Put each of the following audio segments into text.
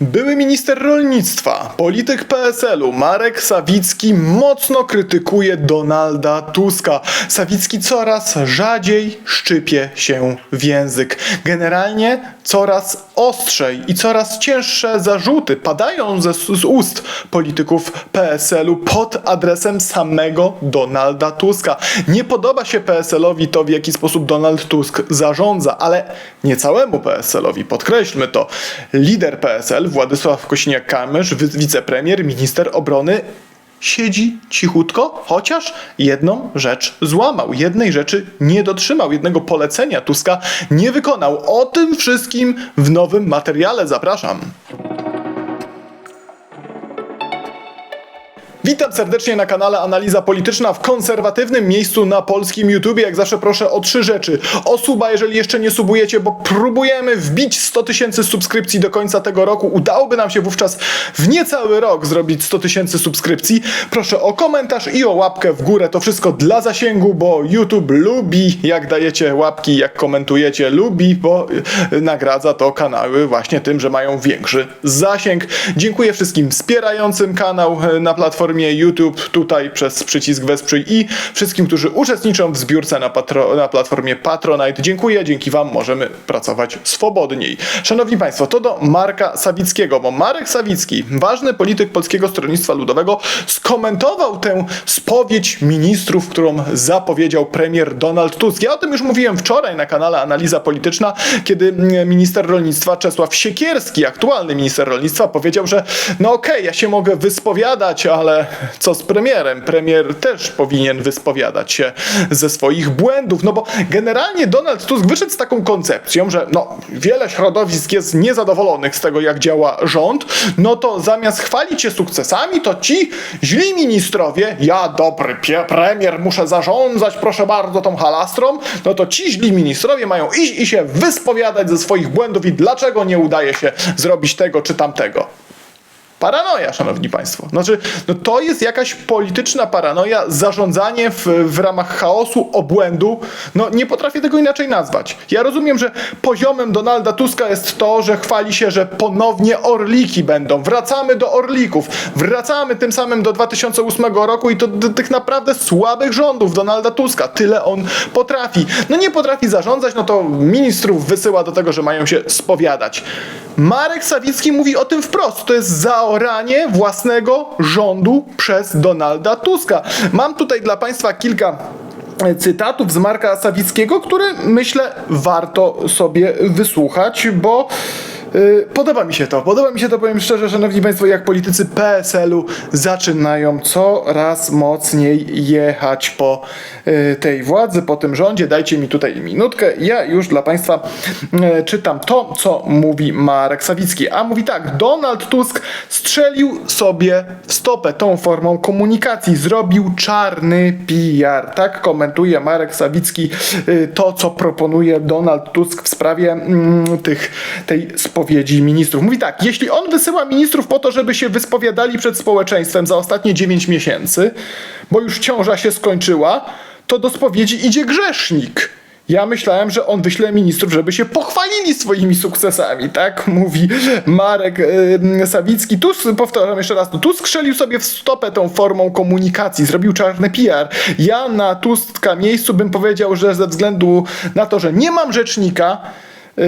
Były minister rolnictwa, polityk PSL-u Marek Sawicki mocno krytykuje Donalda Tuska. Sawicki coraz rzadziej szczypie się w język. Generalnie coraz ostrzej i coraz cięższe zarzuty padają ze, z ust polityków PSL-u pod adresem samego Donalda Tuska. Nie podoba się PSL-owi to, w jaki sposób Donald Tusk zarządza, ale nie całemu PSL-owi, podkreślmy to. Lider PSL, Władysław Kośniak-Kamysz, wicepremier, minister obrony, siedzi cichutko, chociaż jedną rzecz złamał, jednej rzeczy nie dotrzymał, jednego polecenia Tuska nie wykonał. O tym wszystkim w nowym materiale zapraszam. Witam serdecznie na kanale Analiza Polityczna w konserwatywnym miejscu na polskim YouTubie. Jak zawsze proszę o trzy rzeczy. O suba, jeżeli jeszcze nie subujecie, bo próbujemy wbić 100 tysięcy subskrypcji do końca tego roku. Udałoby nam się wówczas w niecały rok zrobić 100 tysięcy subskrypcji. Proszę o komentarz i o łapkę w górę. To wszystko dla zasięgu, bo YouTube lubi, jak dajecie łapki, jak komentujecie, lubi, bo y, nagradza to kanały właśnie tym, że mają większy zasięg. Dziękuję wszystkim wspierającym kanał y, na platformie YouTube, tutaj przez przycisk Wesprzyj i wszystkim, którzy uczestniczą w zbiórce na, patro, na platformie Patronite. Dziękuję, dzięki Wam możemy pracować swobodniej. Szanowni Państwo, to do Marka Sawickiego, bo Marek Sawicki, ważny polityk Polskiego Stronnictwa Ludowego, skomentował tę spowiedź ministrów, którą zapowiedział premier Donald Tusk. Ja o tym już mówiłem wczoraj na kanale Analiza Polityczna, kiedy mm, minister rolnictwa Czesław Siekierski, aktualny minister rolnictwa, powiedział, że no okej, ja się mogę wyspowiadać, ale co z premierem? Premier też powinien wyspowiadać się ze swoich błędów, no bo generalnie Donald Tusk wyszedł z taką koncepcją, że no wiele środowisk jest niezadowolonych z tego, jak działa rząd, no to zamiast chwalić się sukcesami, to ci źli ministrowie, ja dobry premier muszę zarządzać, proszę bardzo, tą halastrą, no to ci źli ministrowie mają iść i się wyspowiadać ze swoich błędów i dlaczego nie udaje się zrobić tego czy tamtego. Paranoja, szanowni państwo. Znaczy, no to jest jakaś polityczna paranoja, zarządzanie w, w ramach chaosu, obłędu. No nie potrafię tego inaczej nazwać. Ja rozumiem, że poziomem Donalda Tuska jest to, że chwali się, że ponownie orliki będą. Wracamy do orlików. Wracamy tym samym do 2008 roku i to do tych naprawdę słabych rządów Donalda Tuska. Tyle on potrafi. No nie potrafi zarządzać, no to ministrów wysyła do tego, że mają się spowiadać. Marek Sawicki mówi o tym wprost. To jest zaoranie własnego rządu przez Donalda Tuska. Mam tutaj dla Państwa kilka e, cytatów z Marka Sawickiego, które myślę warto sobie wysłuchać, bo Podoba mi się to, podoba mi się to, powiem szczerze, szanowni państwo, jak politycy PSL-u zaczynają coraz mocniej jechać po y, tej władzy, po tym rządzie. Dajcie mi tutaj minutkę, ja już dla państwa y, czytam to, co mówi Marek Sawicki. A mówi tak, Donald Tusk strzelił sobie w stopę tą formą komunikacji, zrobił czarny PR. Tak komentuje Marek Sawicki y, to, co proponuje Donald Tusk w sprawie mm, tych, tej spowiedzi ministrów. Mówi tak, jeśli on wysyła ministrów po to, żeby się wyspowiadali przed społeczeństwem za ostatnie 9 miesięcy, bo już ciąża się skończyła, to do spowiedzi idzie grzesznik. Ja myślałem, że on wyśle ministrów, żeby się pochwalili swoimi sukcesami, tak? Mówi Marek yy, Sawicki. Tusk, powtarzam jeszcze raz, Tusk strzelił sobie w stopę tą formą komunikacji, zrobił czarny PR. Ja na Tuska miejscu bym powiedział, że ze względu na to, że nie mam rzecznika, yy,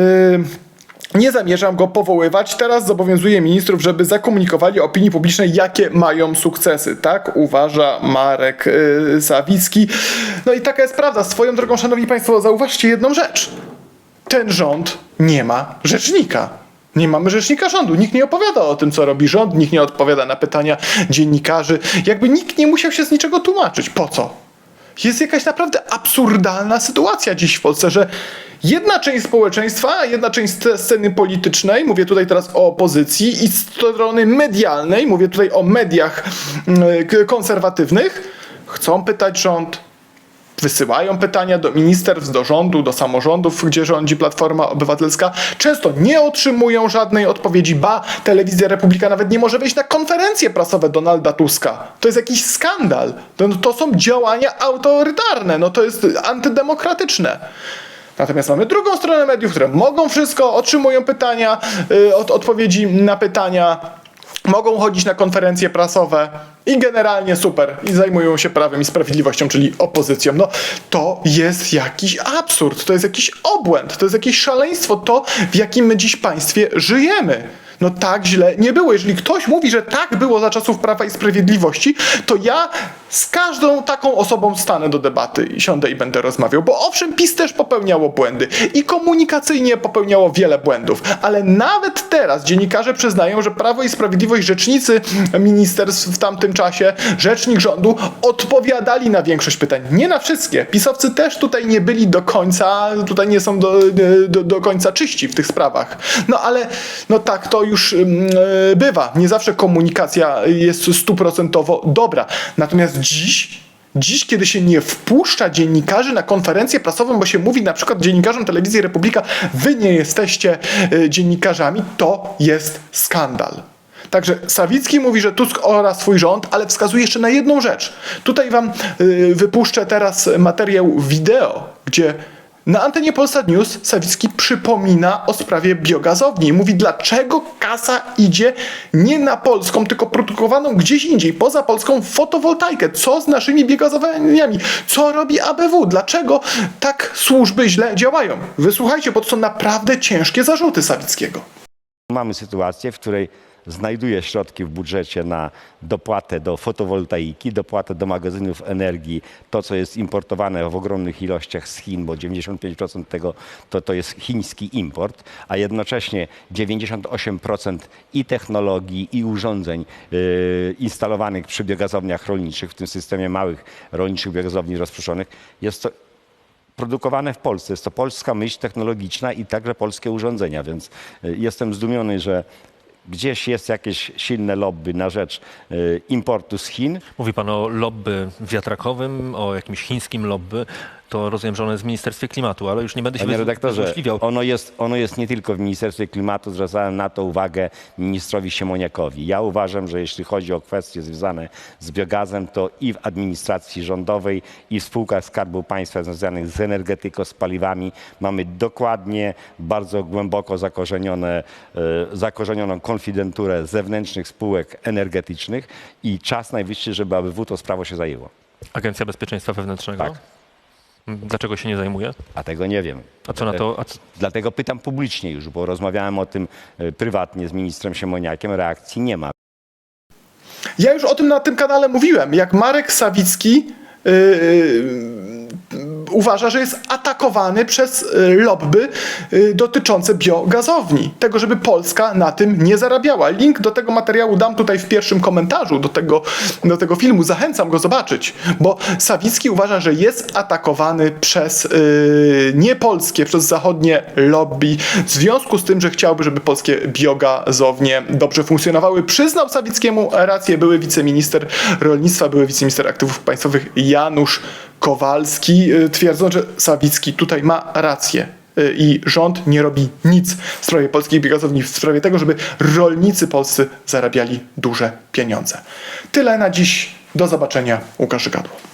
nie zamierzam go powoływać. Teraz zobowiązuję ministrów, żeby zakomunikowali opinii publicznej, jakie mają sukcesy. Tak uważa Marek yy, Sawicki. No i taka jest prawda. Swoją drogą, szanowni państwo, zauważcie jedną rzecz. Ten rząd nie ma rzecznika. Nie mamy rzecznika rządu. Nikt nie opowiada o tym, co robi rząd, nikt nie odpowiada na pytania dziennikarzy. Jakby nikt nie musiał się z niczego tłumaczyć. Po co? jest jakaś naprawdę absurdalna sytuacja dziś w Polsce, że jedna część społeczeństwa, jedna część sc- sceny politycznej, mówię tutaj teraz o opozycji i strony medialnej, mówię tutaj o mediach mm, konserwatywnych, chcą pytać rząd, wysyłają pytania do ministerstw, do rządu, do samorządów, gdzie rządzi Platforma Obywatelska. Często nie otrzymują żadnej odpowiedzi, ba, telewizja Republika nawet nie może wejść na konferencje prasowe Donalda Tuska. To jest jakiś skandal. To, to są działania autorytarne, no to jest antydemokratyczne. Natomiast mamy drugą stronę mediów, które mogą wszystko, otrzymują pytania, y, od, odpowiedzi na pytania, mogą chodzić na konferencje prasowe i generalnie super. I zajmują się prawem i sprawiedliwością, czyli opozycją. No to jest jakiś absurd, to jest jakiś obłęd, to jest jakieś szaleństwo, to w jakim my dziś państwie żyjemy. No tak źle nie było. Jeżeli ktoś mówi, że tak było za czasów Prawa i Sprawiedliwości, to ja z każdą taką osobą stanę do debaty i siądę i będę rozmawiał. Bo owszem, PiS też popełniało błędy i komunikacyjnie popełniało wiele błędów, ale nawet teraz dziennikarze przyznają, że Prawo i Sprawiedliwość, rzecznicy ministerstw w tamtym czasie, rzecznik rządu odpowiadali na większość pytań. Nie na wszystkie. Pisowcy też tutaj nie byli do końca, tutaj nie są do, do, do końca czyści w tych sprawach. No ale no tak to już e, bywa. Nie zawsze komunikacja jest stuprocentowo dobra. Natomiast dziś Dziś, kiedy się nie wpuszcza dziennikarzy na konferencję prasową, bo się mówi na przykład dziennikarzom telewizji Republika, wy nie jesteście y, dziennikarzami, to jest skandal. Także Sawicki mówi, że Tusk oraz swój rząd, ale wskazuje jeszcze na jedną rzecz. Tutaj wam y, wypuszczę teraz materiał wideo, gdzie na antenie Polsat News Sawicki przypomina o sprawie biogazowni. Mówi, dlaczego kasa idzie nie na polską, tylko produkowaną gdzieś indziej, poza polską fotowoltaikę. Co z naszymi biogazowniami? Co robi ABW? Dlaczego tak służby źle działają? Wysłuchajcie, bo to są naprawdę ciężkie zarzuty Sawickiego. Mamy sytuację, w której znajduje środki w budżecie na dopłatę do fotowoltaiki, dopłatę do magazynów energii, to co jest importowane w ogromnych ilościach z Chin, bo 95% tego to, to jest chiński import, a jednocześnie 98% i technologii, i urządzeń yy, instalowanych przy biogazowniach rolniczych, w tym systemie małych rolniczych biogazowni rozproszonych, jest to produkowane w Polsce. Jest to polska myśl technologiczna i także polskie urządzenia, więc y, jestem zdumiony, że gdzieś jest jakieś silne lobby na rzecz y, importu z Chin. Mówi pan o lobby wiatrakowym, o jakimś chińskim lobby. To rozumiem, że ono jest w Ministerstwie Klimatu, ale już nie będę się Panie redaktorze, ono jest, ono jest nie tylko w Ministerstwie Klimatu, zwracałem na to uwagę ministrowi Siemoniakowi. Ja uważam, że jeśli chodzi o kwestie związane z biogazem, to i w administracji rządowej, i w spółkach Skarbu Państwa związanych z energetyką, z paliwami mamy dokładnie bardzo głęboko zakorzenione, e, zakorzenioną konfidenturę zewnętrznych spółek energetycznych i czas najwyższy, żeby ABW to sprawo się zajęło. Agencja Bezpieczeństwa Wewnętrznego? Tak. Dlaczego się nie zajmuje? A tego nie wiem. A co na to? A co, Dlatego pytam publicznie już, bo rozmawiałem o tym e, prywatnie z ministrem Siemoniakiem, reakcji nie ma. Ja już o tym na tym kanale mówiłem, jak Marek Sawicki yy, yy, uważa, że jest atakowany przez yy, lobby yy, dotyczące biogazowni. Tego, żeby Polska na tym nie zarabiała. Link do tego materiału dam tutaj w pierwszym komentarzu do tego, do tego filmu. Zachęcam go zobaczyć, bo Sawicki uważa, że jest atakowany przez yy, niepolskie, przez zachodnie lobby w związku z tym, że chciałby, żeby polskie biogazownie dobrze funkcjonowały. Przyznał Sawickiemu rację były wiceminister rolnictwa, były wiceminister aktywów państwowych Janusz Kowalski, y, twierdząc, że Sawicki tutaj ma rację y, i rząd nie robi nic w sprawie polskich biogazowni, w sprawie tego, żeby rolnicy polscy zarabiali duże pieniądze. Tyle na dziś. Do zobaczenia. Łukasz Gadło.